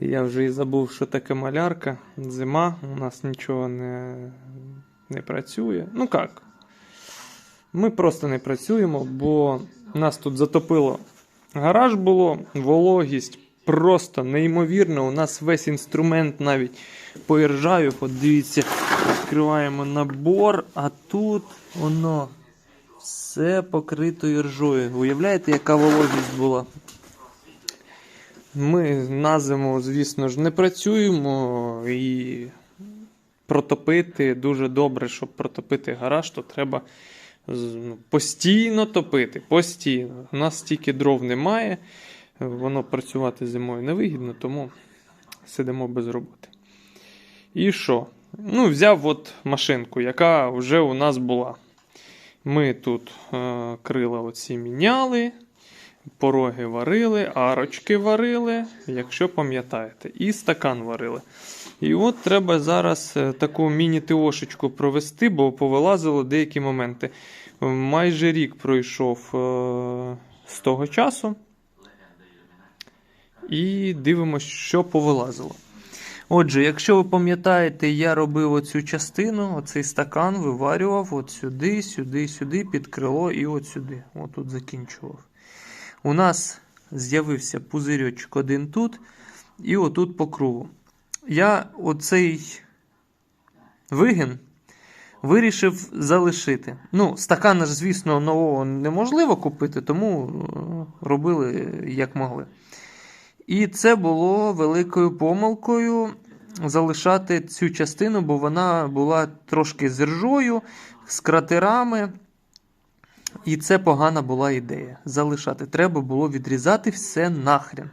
Я вже і забув, що таке малярка. Зима, у нас нічого не, не працює. Ну як? Ми просто не працюємо, бо нас тут затопило. Гараж було, вологість просто неймовірна. У нас весь інструмент навіть по іржаві. Подивіться, відкриваємо набор, а тут воно все покрито іржою. Уявляєте, яка вологість була? Ми на зиму, звісно ж, не працюємо і протопити дуже добре, щоб протопити гараж, то треба ну, постійно топити. Постійно. У нас стільки дров немає, воно працювати зимою невигідно, тому сидимо без роботи. І що? Ну, взяв от машинку, яка вже у нас була. Ми тут е, крила оці міняли, пороги варили, арочки варили, якщо пам'ятаєте, і стакан варили. І от треба зараз е, таку міні-тиошечку провести, бо повилазило деякі моменти. Майже рік пройшов е, з того часу. І дивимося, що повилазило. Отже, якщо ви пам'ятаєте, я робив оцю частину, оцей стакан виварював от сюди, сюди, сюди, під крило і от сюди. От тут закінчував. У нас з'явився пузирьочок один тут і отут по кругу. Я оцей вигін вирішив залишити. Ну, стакана ж, звісно, нового неможливо купити, тому е, робили як могли. І це було великою помилкою залишати цю частину, бо вона була трошки з ржою, з кратерами. І це погана була ідея. Залишати. Треба було відрізати все нахрен.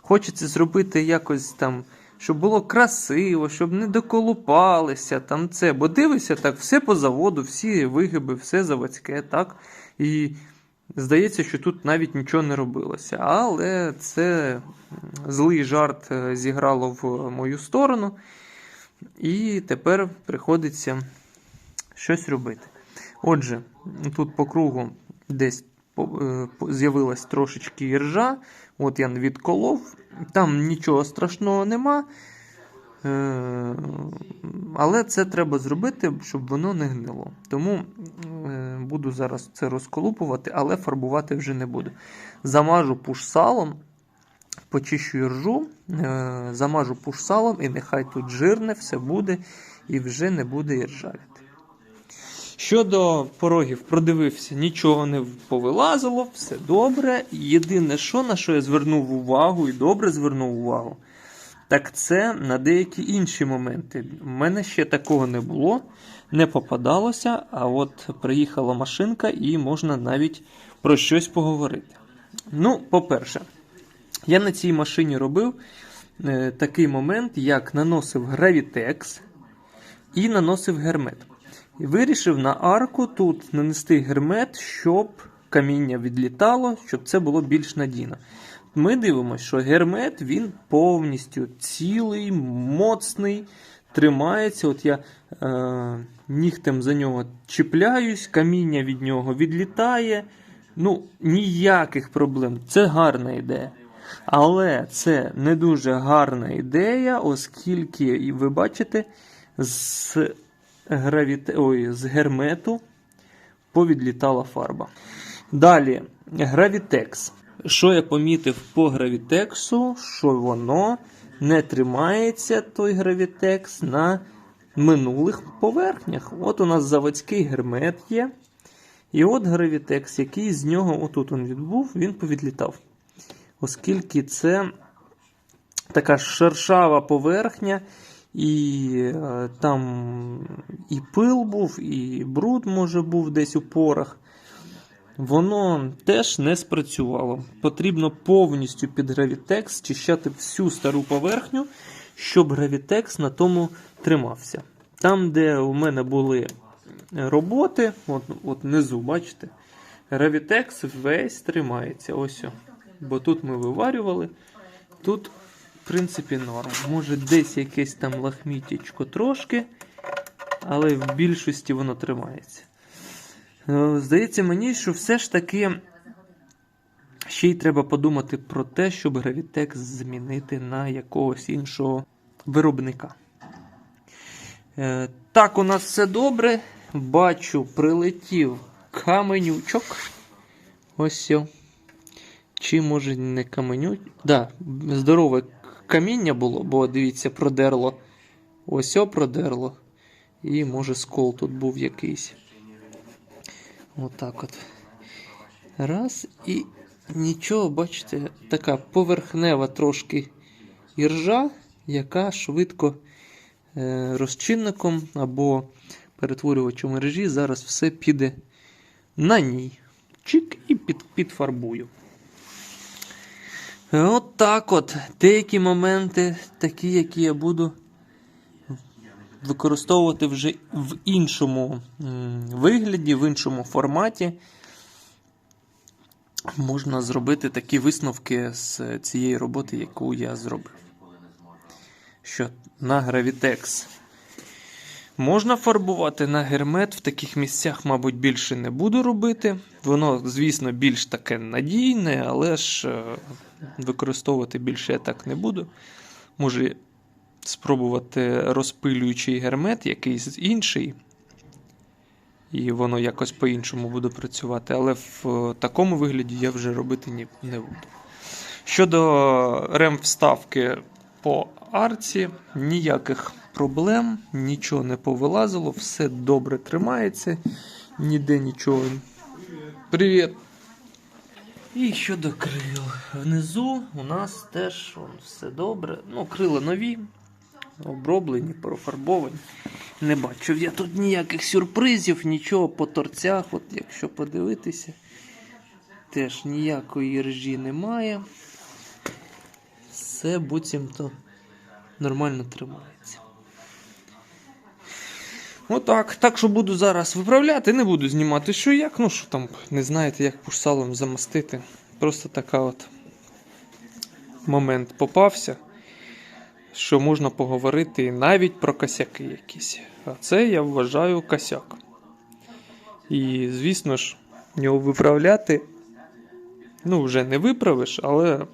Хочеться зробити якось там, щоб було красиво, щоб не доколупалися там це. Бо дивишся так, все по заводу, всі вигиби, все заводське, так. І здається, що тут навіть нічого не робилося. Але це злий жарт е, зіграло в мою сторону. І тепер приходиться щось робити. Отже, тут по кругу десь е, з'явилась трошечки іржа. От я відколов. Там нічого страшного нема. Е, Але це треба зробити, щоб воно не гнило. Тому е, буду зараз це розколупувати, але фарбувати вже не буду. Замажу пуш салом, почищу іржу, е, замажу пуш салом, і нехай тут жирне все буде і вже не буде іржавіти. Щодо порогів, продивився, нічого не повилазило, все добре. Єдине, що на що я звернув увагу і добре звернув увагу, так це на деякі інші моменти. У мене ще такого не було, не попадалося, а от приїхала машинка і можна навіть про щось поговорити. Ну, по-перше, я на цій машині робив е, такий момент, як наносив гравітекс і наносив гермет. І вирішив на арку тут нанести гермет, щоб каміння відлітало, щоб це було більш надійно. Ми дивимося, що гермет він повністю цілий, моцний, тримається. От я е, нігтем за нього чіпляюсь, каміння від нього відлітає. Ну, ніяких проблем. Це гарна ідея. Але це не дуже гарна ідея, оскільки, ви бачите, з, гравіте... Ой, з гермету повідлітала фарба. Далі, гравітекс. Що я помітив по гравітексу, що воно не тримається, той гравітекс, на минулих поверхнях. От у нас заводський гермет є. І от гравітекс, який з нього, отут він відбув, він повідлітав. Оскільки це така шершава поверхня, і е, там і пил був, і бруд, може, був десь у порах. Воно теж не спрацювало. Потрібно повністю під гравітекс чищати всю стару поверхню, щоб гравітекс на тому тримався. Там, де у мене були роботи, от, от внизу, бачите, гравітекс весь тримається. Ось. Бо тут ми виварювали. Тут, в принципі, норм. Може, десь якесь там лахмітечко трошки, але в більшості воно тримається. Е, Здається мені, що все ж таки Ще й треба подумати про те, щоб Gravitex змінити на якогось іншого виробника. Е, так, у нас все добре. Бачу, прилетів каменючок. Ось. о. Чи може не каменю? Да, здорове каміння було, бо дивіться, продерло. Ось о продерло. І може скол тут був якийсь. Отак от. Раз і нічого, бачите, така поверхнева трошки іржа, яка швидко е, розчинником або перетворювачем мережі зараз все піде на ній. Чик і під, підфарбую. От так от. Деякі моменти, такі, які я буду використовувати вже в іншому вигляді, в іншому форматі. Можна зробити такі висновки з цієї роботи, яку я зробив. Що на Gravitex можна фарбувати на гермет. В таких місцях, мабуть, більше не буду робити. Воно, звісно, більш таке надійне, але ж е, використовувати більше я так не буду. Може спробувати розпилюючий гермет, якийсь інший. І воно якось по-іншому буде працювати. Але в е, такому вигляді я вже робити не буду. Щодо рем-вставки по арці, ніяких проблем, нічого не повилазило, все добре тримається, ніде нічого. Привіт! І щодо крил. Внизу у нас теж вон, все добре. Ну, крила нові, оброблені, профарбовані. Не бачив я тут ніяких сюрпризів, нічого по торцях, от якщо подивитися, теж ніякої ржі немає. Все буцімто нормально тримається. Отак. Так що буду зараз виправляти, не буду знімати, що як. Ну, що там, не знаєте, як пушсалом замастити. Просто така от момент попався, що можна поговорити навіть про косяки якісь. А це я вважаю косяк. І, звісно ж, його виправляти, ну, вже не виправиш, але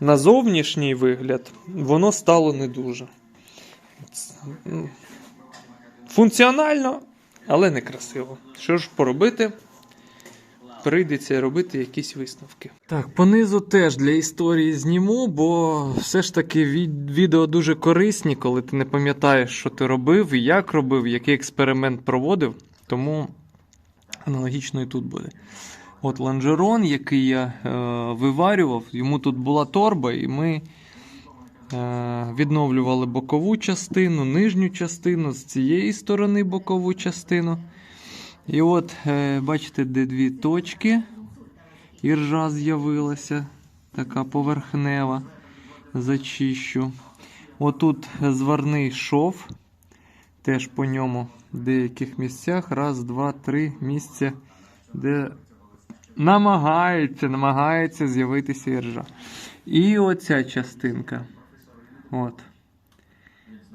на зовнішній вигляд воно стало не дуже. Функціонально, але не красиво. Що ж поробити? Прийдеться робити якісь висновки. Так, понизу теж для історії зніму, бо все ж таки відео дуже корисні, коли ти не пам'ятаєш, що ти робив, і як робив, який експеримент проводив. Тому аналогічно і тут буде. От лонжерон, який я е, виварював, йому тут була торба, і ми відновлювали бокову частину, нижню частину, з цієї сторони бокову частину. І от, е, бачите, де дві точки. Іржа з'явилася, така поверхнева. Зачищу. Отут зварний шов. Теж по ньому в деяких місцях. Раз, два, три місця, де намагається, намагається з'явитися іржа. І оця частинка. От.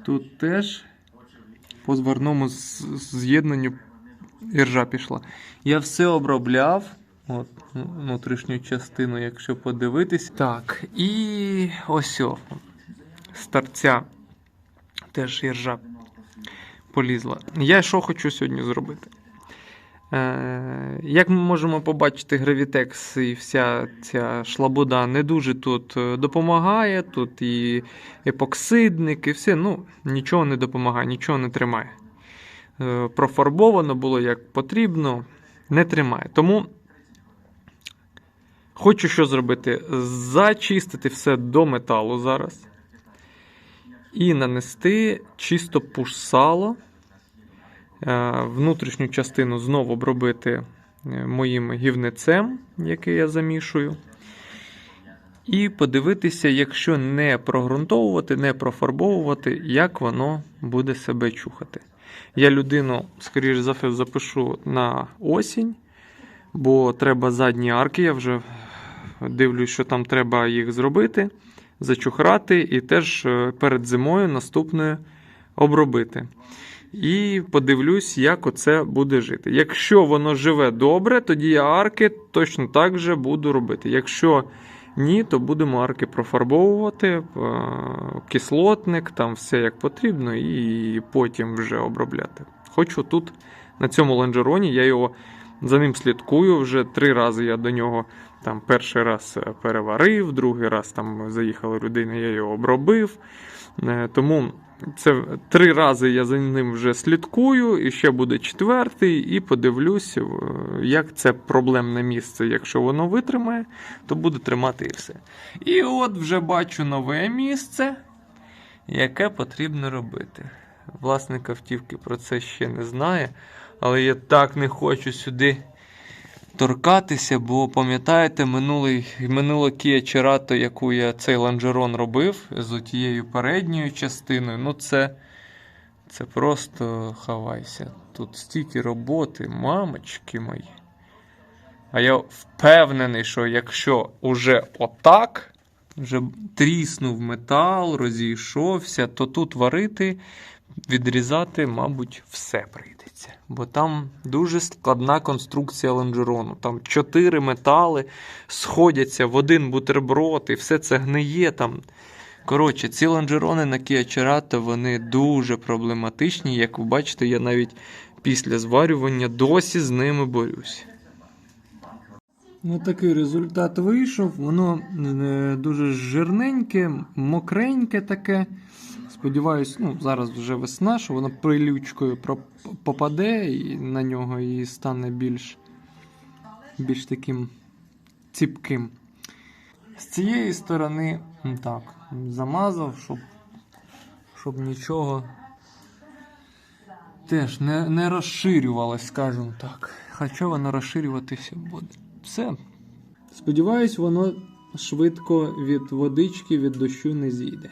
Тут теж по зварному з'єднанню іржа пішла. Я все обробляв. От, ну, внутрішню частину, якщо подивитись. Так, і ось о, з торця теж іржа полізла. Я що хочу сьогодні зробити? Е, як ми можемо побачити, Gravitex і вся ця шлабуда не дуже тут е, допомагає. Тут і епоксидник, і все. Ну, нічого не допомагає, нічого не тримає. Е, профарбовано було як потрібно, не тримає. Тому хочу що зробити: зачистити все до металу зараз. І нанести чисто пуш-сало. Е, Внутрішню частину знову обробити е, моїм гівнецем, який я замішую. І подивитися, якщо не прогрунтовувати, не профарбовувати, як воно буде себе чухати. Я людину, скоріш за все, запишу на осінь, бо треба задні арки. Я вже дивлюсь, що там треба їх зробити, зачухрати і теж е, перед зимою наступною обробити. І подивлюсь, як оце буде жити. Якщо воно живе добре, тоді я арки точно так же буду робити. Якщо ні, то будемо арки профарбовувати, е, кислотник, там все як потрібно, і потім вже обробляти. Хочу тут, на цьому лонжероні, я його за ним слідкую. Вже три рази я до нього там перший раз е, переварив, другий раз там заїхала людина, я його обробив. Е, Тому це три рази я за ним вже слідкую, і ще буде четвертий, і подивлюсь, е, як це проблемне місце. Якщо воно витримає, то буде тримати і все. І от вже бачу нове місце, яке потрібно робити. Власник автівки про це ще не знає, але я так не хочу сюди торкатися, бо пам'ятаєте, минулий, минула Kia Cerato, яку я цей лонжерон робив з тією передньою частиною. Ну, це, це просто хавайся. Тут стільки роботи, мамочки мої. А я впевнений, що якщо уже отак, вже тріснув метал, розійшовся, то тут варити, відрізати, мабуть, все прийдеться. Бо там дуже складна конструкція лонжерону. Там чотири метали сходяться в один бутерброд, і все це гниє там. Коротше, ці лонжерони на Kia Cerato, вони дуже проблематичні. Як ви бачите, я навіть після зварювання досі з ними борюсь. Ну, такий результат вийшов. Воно е, дуже жирненьке, мокреньке таке. Сподіваюсь, ну, зараз вже весна, що воно прилючкою попаде і на нього і стане більш, більш таким ціпким. З цієї сторони, так, замазав, щоб, щоб нічого теж не, не розширювалось, скажімо так. Хоча воно розширюватися буде. Все. Сподіваюсь, воно швидко від водички, від дощу не зійде.